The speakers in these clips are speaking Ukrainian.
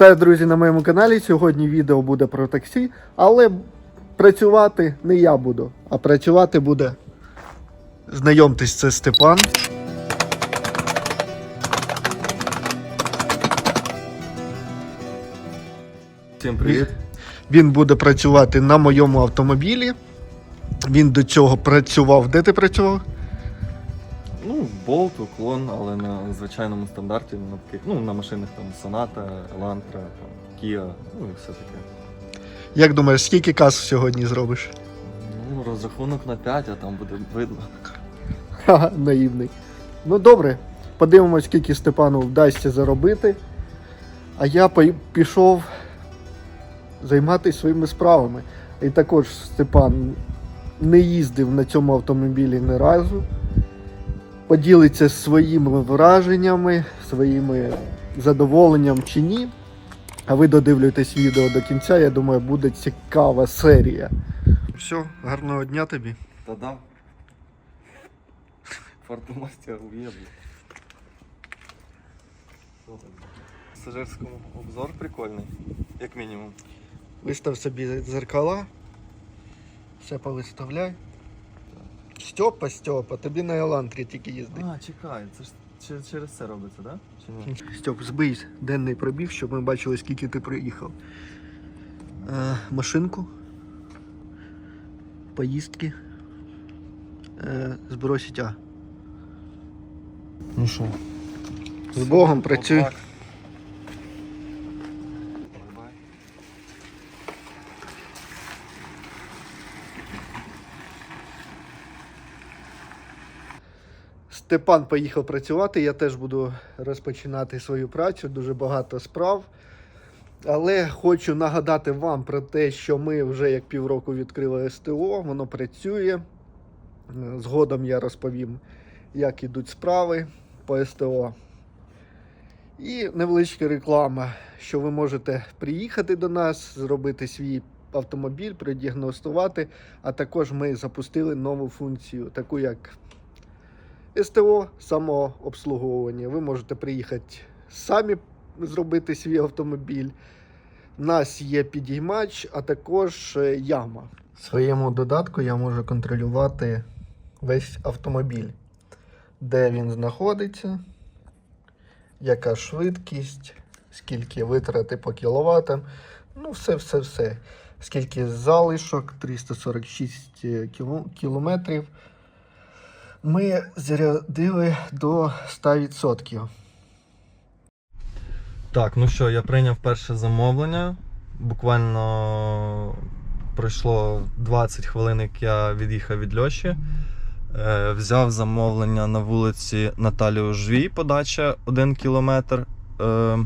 Вітаю, друзі, на моєму каналі. Сьогодні відео буде про таксі, але працювати не я буду, а працювати буде. Знайомтесь, це Степан. Всім привіт. Він буде працювати на моєму автомобілі. Він до цього працював. Де ти працював? Ну, болт, уклон, але на звичайному стандарті, на таких, ну, на машинах там Sonata, Elantra, там, Kia, ну і все таке. Як думаєш, скільки кас сьогодні зробиш? Ну, розрахунок на 5, а там буде видно. Ха, наївний. Ну добре, подивимось, скільки Степану вдасться заробити. А я пой- пішов займатися своїми справами. І також Степан не їздив на цьому автомобілі ні разу. Поділиться своїми враженнями, своїми задоволенням чи ні. А ви додивлюєтесь відео до кінця, я думаю, буде цікава серія. Все, гарного дня тобі. Та да. Фортомастер уєбли. Пасажирському обзор прикольний, як мінімум. Вистав собі зеркала. Все повиставляй. Стьопа, Стьопа, тобі на Елантрі тільки їздить. А, чекай, це ж через, через це робиться, так? Да? Чи ні? Стьоп, збий денний пробіг, щоб ми бачили, скільки ти приїхав. Е, машинку. Поїздки. Е, збросить А. Ну що? З Богом працюй. Степан поїхав працювати, я теж буду розпочинати свою працю, дуже багато справ. Але хочу нагадати вам про те, що ми вже як півроку відкрили СТО, воно працює. Згодом я розповім, як ідуть справи по СТО. І невеличка реклама, що ви можете приїхати до нас, зробити свій автомобіль, продіагностувати. А також ми запустили нову функцію, таку як СТО самообслуговування. Ви можете приїхати самі зробити свій автомобіль. У нас є підіймач, а також е, яма. В своєму додатку я можу контролювати весь автомобіль, де він знаходиться, яка швидкість, скільки витрати по кіловатам. Ну, все, все, все. Скільки залишок, 346 кіло- кілометрів ми зарядили до 100%. Так, ну що, я прийняв перше замовлення. Буквально пройшло 20 хвилин, як я від'їхав від Льоші. Е, взяв замовлення на вулиці Наталію Жвій, подача 1 кілометр. Е,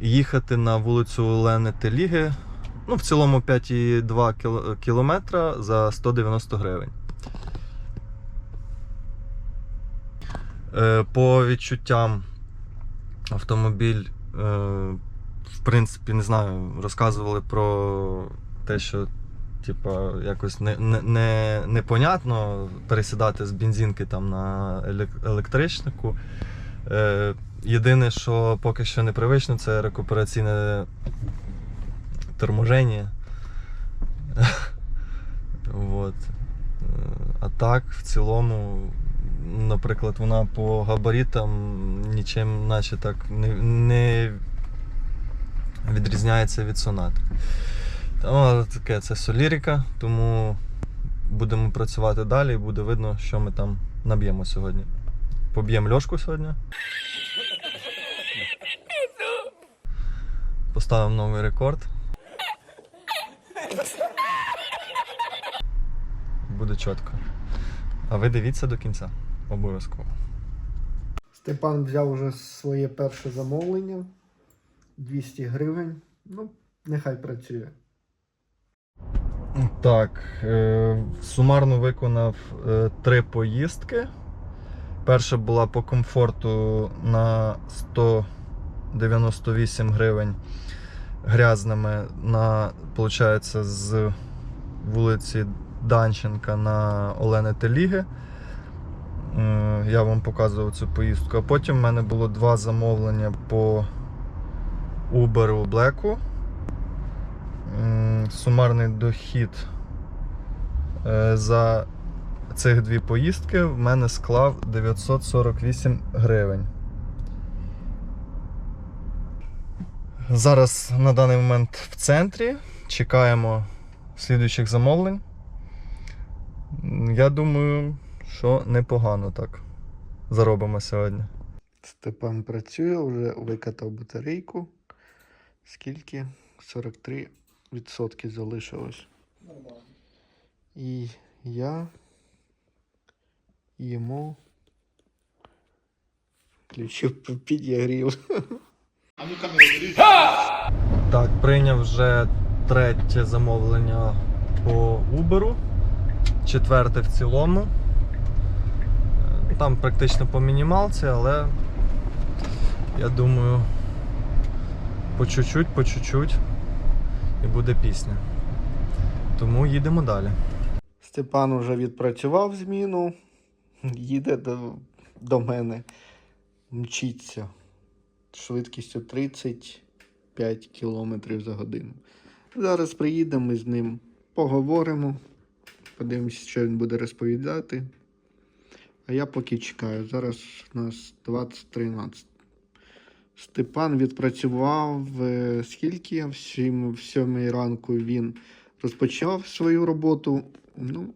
їхати на вулицю Олени Теліги. Ну, в цілому 5,2 кіл- кілометра за 190 гривень. По відчуттям автомобіль, е, в принципі, не знаю, розказували про те, що типа, якось не, не, не, непонятно пересідати з бензинки там на електричнику. Е, єдине, що поки що непривично, це рекупераційне торможення. Вот. Е, А так, в цілому, наприклад, вона по габаритам нічим наче так не, не відрізняється від сонат. Ну, але таке це солірика, тому будемо працювати далі і буде видно, що ми там наб'ємо сьогодні. Поб'ємо льошку сьогодні. Поставимо новий рекорд. Буде чітко. А ви дивіться до кінця. Обов'язково. Степан взяв уже своє перше замовлення 200 гривень. Ну, нехай працює. Так, е, сумарно виконав е, три поїздки. Перша була по комфорту на 198 гривень грязними на, виходить, з вулиці Данченка на Олени Теліги. Е, Я вам показував цю поїздку. А потім в мене було два замовлення по Uber у Блеку. Сумарний дохід е, за цих дві поїздки в мене склав 948 гривень. Зараз на даний момент в центрі. Чекаємо слідуючих замовлень. Я думаю, що непогано так заробимо сьогодні. Степан працює, вже викатав батарейку. Скільки? 43% залишилось. І я йому включив підігрів. Так, прийняв вже третє замовлення по Uber, четверте в цілому. Там практично по мінімалці, але я думаю, по чуть-чуть, по чуть-чуть і буде пісня. Тому їдемо далі. Степан уже відпрацював зміну, їде до, до мене, мчиться швидкістю 35 км за годину. Зараз приїдемо ми з ним, поговоримо, подивимося, що він буде розповідати. А я поки чекаю. Зараз у нас 20.13. Степан відпрацював е, скільки? В 7, в 7 ранку він розпочав свою роботу. Ну,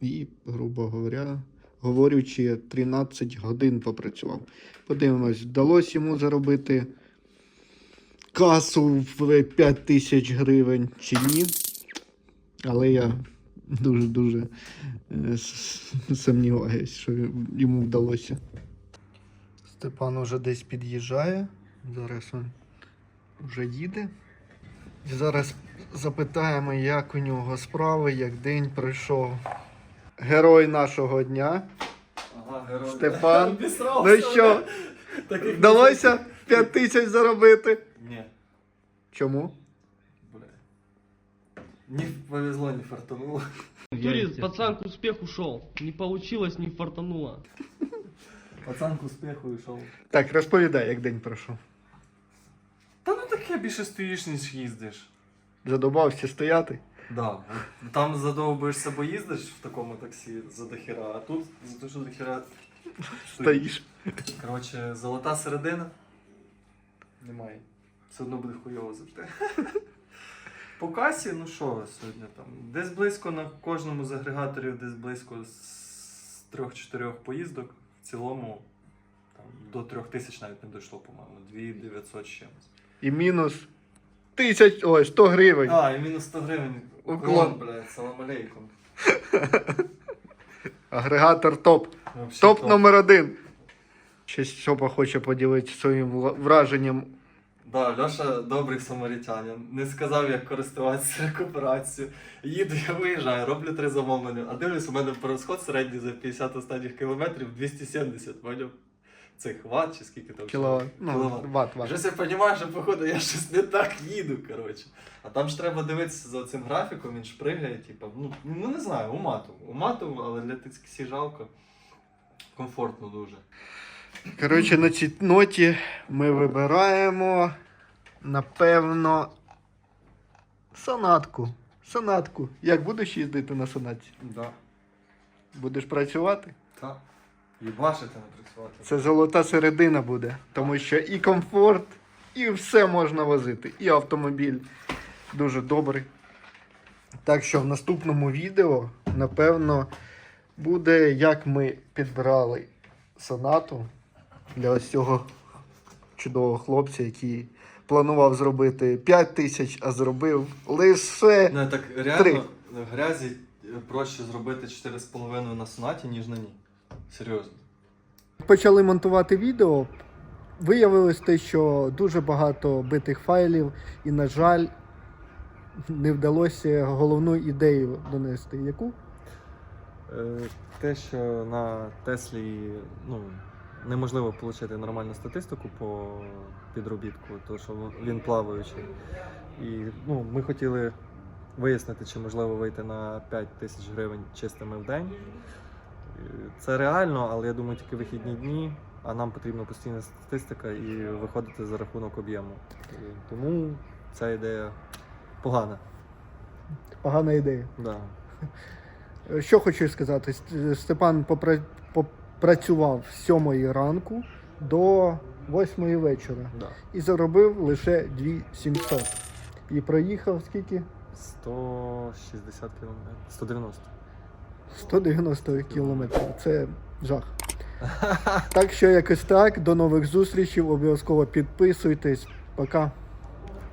і, грубо говоря, говорячи, 13 годин попрацював. Подивимось, вдалося йому заробити касу в 5 тисяч гривень чи ні. Але я дуже-дуже е, сумніваюсь, що йому вдалося. Степан уже десь під'їжджає. Зараз він вже їде. І зараз запитаємо, як у нього справи, як день пройшов. Герой нашого дня. Степан. Ну що, вдалося 5 тисяч заробити? Ні, Чому? Не повезло, не фартануло. Туре пацан к успеху шел. Не получилось, не фартануло. Пацан к успіху йшов. Так, розповідай, як день пройшов. Та ну таке більше стоїш, ніж їздиш. Задобався стояти. Да, там задовбуєшся, бо їздиш в такому таксі за дохіра, а тут за те, що дохіра Стоїш. Коротше, золота середина. Немає. Все одно буде хуйово завжди. По касі, ну що сьогодні там? Десь близько на кожному з агрегаторів, десь близько з 3-4 поїздок. В цілому там, до 3 тисяч навіть не дійшло, по-моєму. 2900 з чимось. І мінус тисяч, ой, 100 гривень. А, і мінус 100 гривень. Уклон. Блядь, салам алейкум. Агрегатор топ. Вообще Топ номер один. Ще Сьопа хоче поділитися своїм враженням. Да, Льоша добрий самарітянин. Не сказав, як користуватися рекуперацією. Їду, я виїжджаю, роблю три замовлення. А дивлюсь, у мене розход середній за 50 останніх кілометрів 270, поняв? Цих ватт чи скільки там? Кіловат. Ну, Кіловат. ват, ват. Вже я розумію, що походу я щось не так їду, коротше. А там ж треба дивитися за цим графіком, він ж пригає, типу, ну, ну не знаю, умату. Умату, але для таксі жалко. Комфортно дуже. Коротше, на цій ноті ми вибираємо, напевно, сонатку. Сонатку. Як будеш їздити на сонатці? Да. Будеш працювати? Так. Їбашити не працювати. Це золота середина буде. Тому що і комфорт, і все можна возити. І автомобіль дуже добрий. Так що в наступному відео, напевно, буде, як ми підбирали сонату для ось цього чудового хлопця, який планував зробити 5 тисяч, а зробив лише. Не, так Три. реально в грязі е, проще зробити 4,5 на сонаті, ніж на ній. Серйозно. Почали монтувати відео. Виявилось те, що дуже багато битих файлів, і, на жаль, не вдалося головну ідею донести. Яку? Е, Те, що на Теслі ну, неможливо отримати нормальну статистику по підробітку, тому що він плаваючий. І ну, ми хотіли вияснити, чи можливо вийти на 5 тисяч гривень чистими в день. Е, Це реально, але я думаю, тільки вихідні дні. а нам потрібна постійна статистика і виходити за рахунок об'єму. Тому ця ідея погана. Погана ідея. Да. Е, Що хочу сказати, Степан попра- попрацював з 7 ранку до 8 вечора Да. і заробив лише 2700. І проїхав скільки? 160 кілометрів. 190. 190 кілометрів. Це жах. Так що якось так. До нових зустрічей. Обов'язково підписуйтесь. Пока.